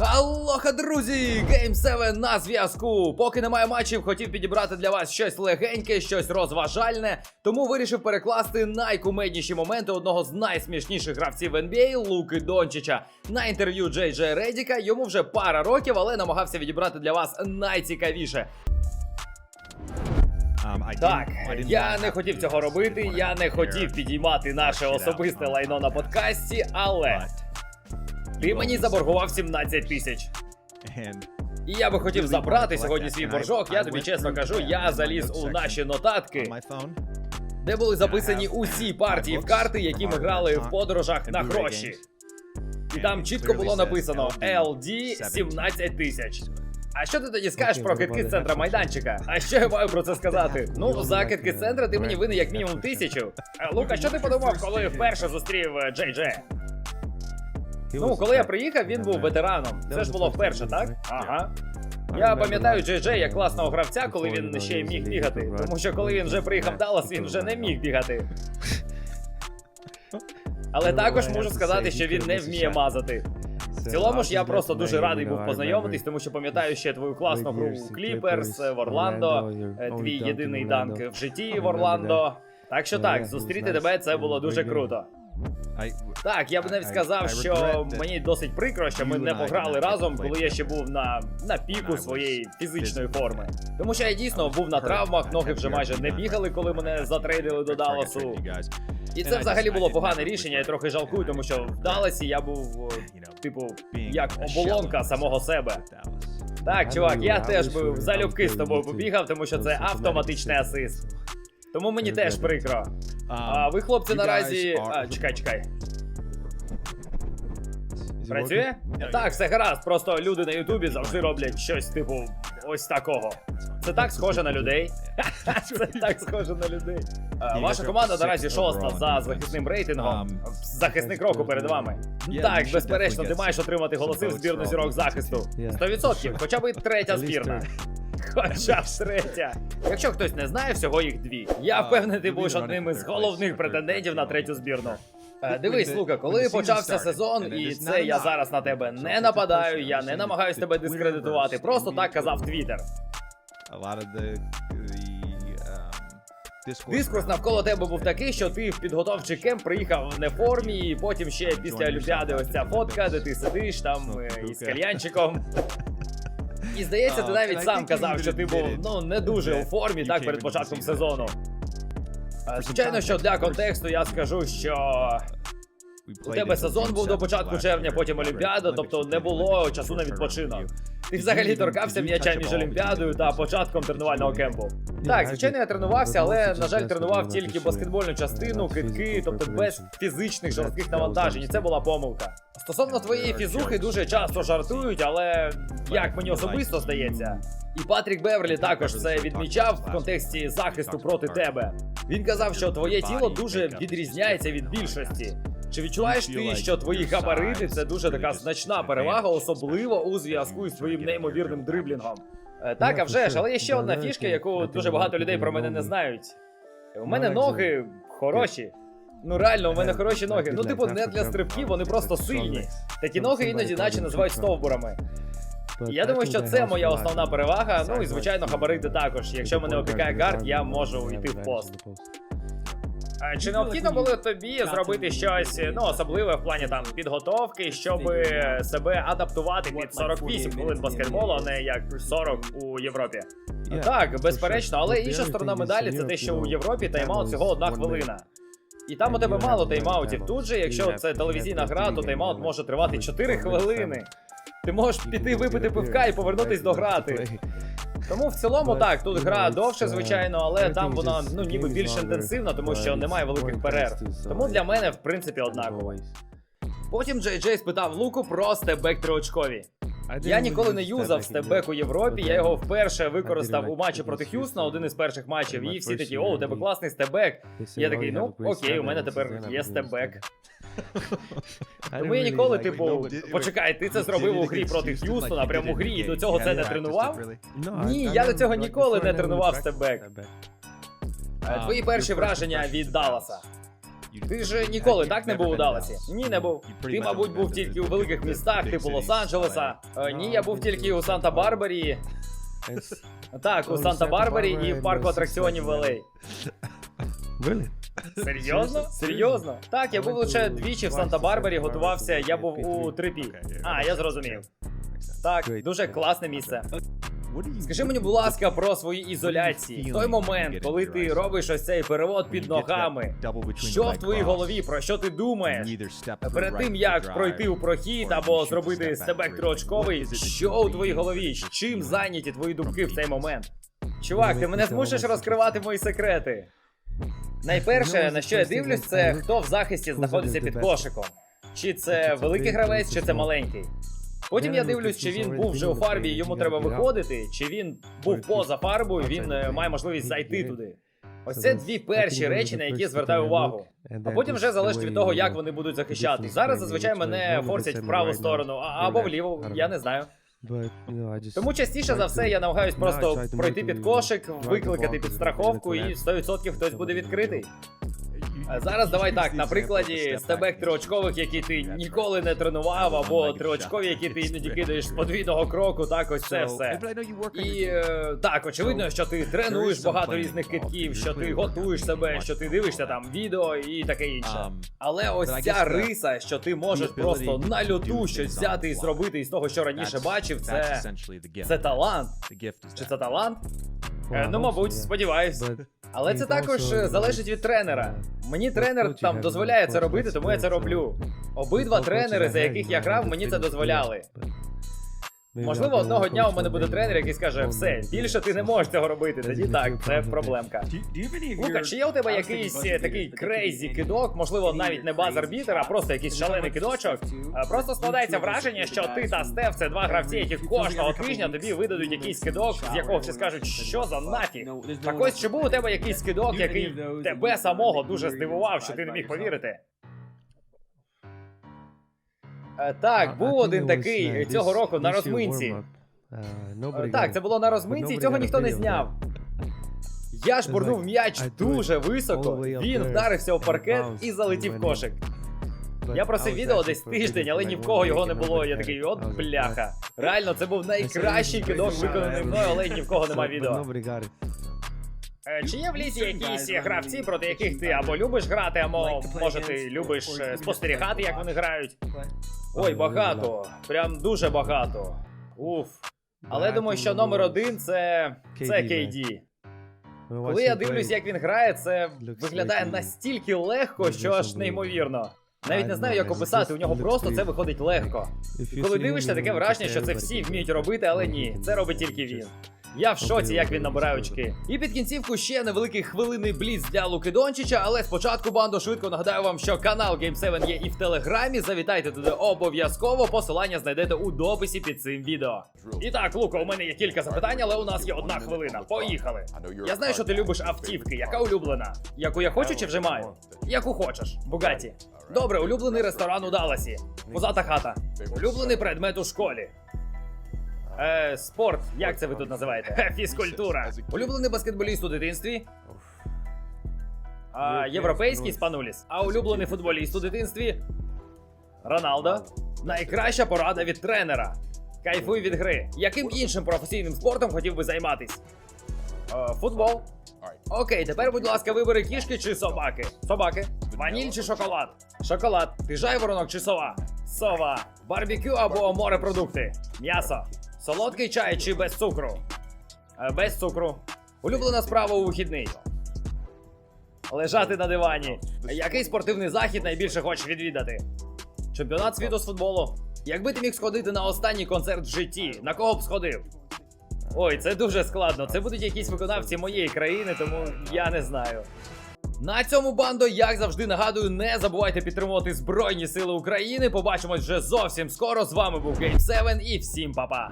Алоха, друзі! Game 7 на зв'язку. Поки немає матчів, хотів підібрати для вас щось легеньке, щось розважальне. Тому вирішив перекласти найкумедніші моменти одного з найсмішніших гравців NBA Луки Дончича. На інтерв'ю Джей Джей Редіка йому вже пара років, але намагався відібрати для вас найцікавіше. I Так, я не хотів цього робити. Я не хотів підіймати наше особисте лайно на подкасті, але ти мені заборгував 17 тисяч. І я би хотів забрати сьогодні свій боржок. Я тобі чесно кажу, я заліз у наші нотатки, де були записані усі партії в карти, які ми грали в подорожах на гроші. І там чітко було написано LD 17 тисяч. А що ти тоді скажеш про китки з центра майданчика? А що я маю про це сказати? Ну, за китки з центра ти мені винен як мінімум тисячу. Е, Лука, що ти подумав, коли вперше зустрів е, Джей Джей? Ну, коли я приїхав, він був ветераном. Це ж було вперше, так? Ага. Я пам'ятаю Джей Джей як класного гравця, коли він ще й міг бігати. Тому що коли він вже приїхав в Даллас, він вже не міг бігати. Але також можу сказати, що він не вміє мазати. В цілому ж я просто дуже радий був познайомитись, тому що пам'ятаю ще твою класну гру Кліперс в Орландо, е, твій єдиний данк в житті в Орландо. Так що так, зустріти тебе це було дуже круто. I, Так, я б навіть сказав, I що мені досить прикро, що ми не пограли разом, коли я ще був на, на піку своєї фізичної форми. Тому що я дійсно був на травмах, ноги вже майже не бігали, коли мене затрейдили до Далласу. І це взагалі було погане рішення, я трохи жалкую, тому що в Далласі я був, типу, як оболонка самого себе. Так, чувак, я теж би залюбки з тобою побігав, тому що це автоматичний. асист. Тому мені теж прикро. А ви, хлопці, наразі. А, чекай, чекай. Працює? Так, все гаразд. Просто люди на Ютубі завжди роблять щось типу ось такого. Це так схоже на людей. Це так схоже на людей. Ваша команда наразі шоста за захисним рейтингом. Захисник року перед вами. Так, безперечно, ти маєш отримати голоси в збірну зірок захисту. 100%, хоча б третя збірна. Хоча б третя. Якщо хтось не знає, всього їх дві. Я впевнений, ти будеш одним із головних претендентів на третю збірну. Е, Дивись, Лука, коли почався сезон, і це я зараз на тебе не нападаю, я не saying намагаюсь тебе дискредитувати. Просто так казав Твіттер. Um, Дискурс навколо тебе був такий, що ти в підготовчий кемп приїхав в неформі, і потім ще після Олімпіади ось ця фотка, де ти сидиш там е, із кальянчиком. І здається, ти навіть сам казав, що ти був ну не дуже у формі так перед початком сезону. Е, Звичайно, що для контексту я скажу, що у тебе сезон був до початку червня, потім Олімпіада, тобто не було часу на відпочинок. Ти взагалі торкався м'яча між Олімпіадою та початком тренувального кемпу. Так, звичайно, я тренувався, але, на жаль, тренував тільки баскетбольну частину, китки, тобто без фізичних жорстких навантажень. І це була помилка. Стосовно твоєї фізухи дуже часто жартують, але як мені особисто здається. І Патрік Беверлі також це відмічав в контексті захисту проти тебе. Він казав, що твоє тіло дуже відрізняється від більшості. Чи відчуваєш ти, що твої габарити це дуже така значна перевага, особливо у зв'язку із твоїм неймовірним дриблінгом? Е, Так, а вже ж, але є ще одна фішка, яку дуже багато людей про мене не знають. У мене ноги хороші. Ну реально, у мене хороші ноги. Ну, типу, не для стрибків, вони просто сильні. Такі ноги іноді наче називають стовбурами. Я думаю, що це моя основна перевага. Ну і звичайно, габарити також. Якщо мене опікає гард, я можу йти в пост. Чи необхідно було тобі зробити щось ну особливе в плані там підготовки, щоб себе адаптувати під 48 хвилин баскетболу, а не як 40 у Європі? Так, безперечно, але інша сторона медалі це те, що у Європі тайм-аут всього одна хвилина. І там у тебе мало тайм-аутів. Тут же, якщо це телевізійна гра, то тайм-аут може тривати 4 хвилини. Ти можеш піти випити пивка і повернутись до грати. Тому в цілому так, тут гра довше, звичайно, але там вона ну ніби більш інтенсивна, тому що немає великих перерв. Тому для мене, в принципі, однаково. Потім Джей Джей спитав Луку про степбек триочкові. Я ніколи не юзав степбек у Європі. Я його вперше використав у матчі проти Х'юстона, один із перших матчів. І всі такі, о, у тебе класний степбек. Я такий, ну окей, у мене тепер є степбек. Тому я ніколи, типу, почекай, ти це зробив у грі проти Х'юстона, прямо у грі, і до цього це не тренував? Ні, я до цього ніколи не тренував степбек. Е, Твої перші враження від Далласа. Ти ж ніколи так не був у Далласі? Ні, не був. Ти, мабуть, був тільки у великих містах, типу Лос-Анджелеса. Е, Ні, я був тільки у Санта-Барбарі. Так, у Санта-Барбарі і в парку атракціонів в LA. Really? Серйозно? Серйозно? Так, я був лише двічі в Санта-Барбарі, готувався, я був у трипі. А, я зрозумів. Так, дуже класне місце. Скажи мені, будь ласка, про свої ізоляції. Той момент, коли ти робиш ось цей перевод під ногами. Що в твоїй голові, про що ти думаєш? Перед тим як пройти у прохід або зробити стебек триочковий, що у твоїй голові? З Чим зайняті твої думки в цей момент? Чувак, ти мене змусиш розкривати мої секрети. Найперше, на що я дивлюсь, це хто в захисті знаходиться під кошиком. Чи це великий гравець, чи це маленький. Потім я дивлюсь, чи він був вже у фарбі, і йому треба виходити, чи він був поза фарбою, він е, має можливість зайти туди. Ось це дві перші речі, на які я звертаю увагу. А потім вже залежить від того, як вони будуть захищати. Зараз зазвичай мене форсять в праву сторону, або вліву, я не знаю. Тому частіше за все я намагаюсь просто пройти під кошик, викликати підстраховку і 100% хтось буде відкритий. Зараз давай так, на прикладі стебек триочкових, які ти ніколи не тренував, або триочкові, які ти іноді кидаєш з подвійного кроку, так ось це все. І е, так, очевидно, що ти тренуєш багато різних китків, що ти готуєш себе, що ти дивишся там відео і таке інше. Але ось ця риса, що ти можеш просто на люту щось взяти і зробити із того, що раніше бачив, це. Це талант. Чи це талант? Е, Ну, мабуть, сподіваюсь. Але це також залежить від тренера. Мені тренер там дозволяє це робити, тому я це роблю. Обидва тренери, за яких я грав, мені це дозволяли. Можливо, одного дня у мене буде тренер, який скаже: все, більше ти не можеш цього робити. Тоді так, це проблемка. Лука, чи є у тебе якийсь такий крейзі кидок, можливо, навіть не базар-бітер, а просто якийсь шалений кидочок? Е, Просто складається враження, що ти та Стеф це два гравці, які кожного тижня тобі видадуть якийсь кидок, з якого всі скажуть, що за нафіг. Так ось чи був у тебе якийсь кидок, який тебе самого дуже здивував, що ти не міг повірити? Е, Так, був один такий цього року на розминці. Е, Так, це було на розминці, і цього ніхто не зняв. Я ж бурнув м'яч дуже високо, він вдарився у паркет і залетів кошик. Я просив відео десь тиждень, але ні в кого його не було. Я такий, от бляха. Реально, це був найкращий кидок виконаний мною, але ні в кого немає відео. Е, Чи є в лісі якісь гравці, проти яких ти або любиш грати, або може ти любиш е, спостерігати, як вони грають? Ой, багато. Прям дуже багато. Уф. Але я думаю, що номер один це. це KD. Коли я дивлюсь, як він грає, це виглядає настільки легко, що аж неймовірно. Навіть не знаю, як описати, у нього просто це виходить легко. І коли дивишся, таке враження, що це всі вміють робити, але ні, це робить тільки він. Я в шоці, як він набирає очки. І під кінцівку ще невеликий хвилинний бліц для Луки Дончича, але спочатку бандо швидко нагадаю вам, що канал Game7 є і в телеграмі. Завітайте туди обов'язково. Посилання знайдете у дописі під цим відео. І так, Лука, у мене є кілька запитань, але у нас є одна хвилина. Поїхали. Я знаю, що ти любиш автівки. Яка улюблена? Яку я хочу чи вже маю? Яку хочеш? Бугаті. Добре, улюблений ресторан у Далласі. Пузата хата. Улюблений предмет у школі. Е, спорт, як це ви тут називаєте? Фізкультура. Улюблений баскетболіст у дитинстві. А, європейський спануліс. А улюблений футболіст у дитинстві. Роналдо. Найкраща порада від тренера. Кайфуй від гри. Яким іншим професійним спортом хотів би займатись? Е, футбол. Окей, тепер, будь ласка, вибери кішки чи собаки. Собаки. Ваніль чи шоколад? Шоколад. Ти жайворонок чи сова? Сова. Барбекю або морепродукти. М'ясо. Солодкий чай чи без цукру? Е, Без цукру. Улюблена справа у вихідний. Лежати на дивані. Який спортивний захід найбільше хочеш відвідати? Чемпіонат світу з футболу. Якби ти міг сходити на останній концерт в житті, на кого б сходив? Ой, це дуже складно. Це будуть якісь виконавці моєї країни, тому я не знаю. На цьому бандо, як завжди, нагадую, не забувайте підтримувати Збройні Сили України. Побачимось вже зовсім скоро. З вами був Game7 і всім па-па.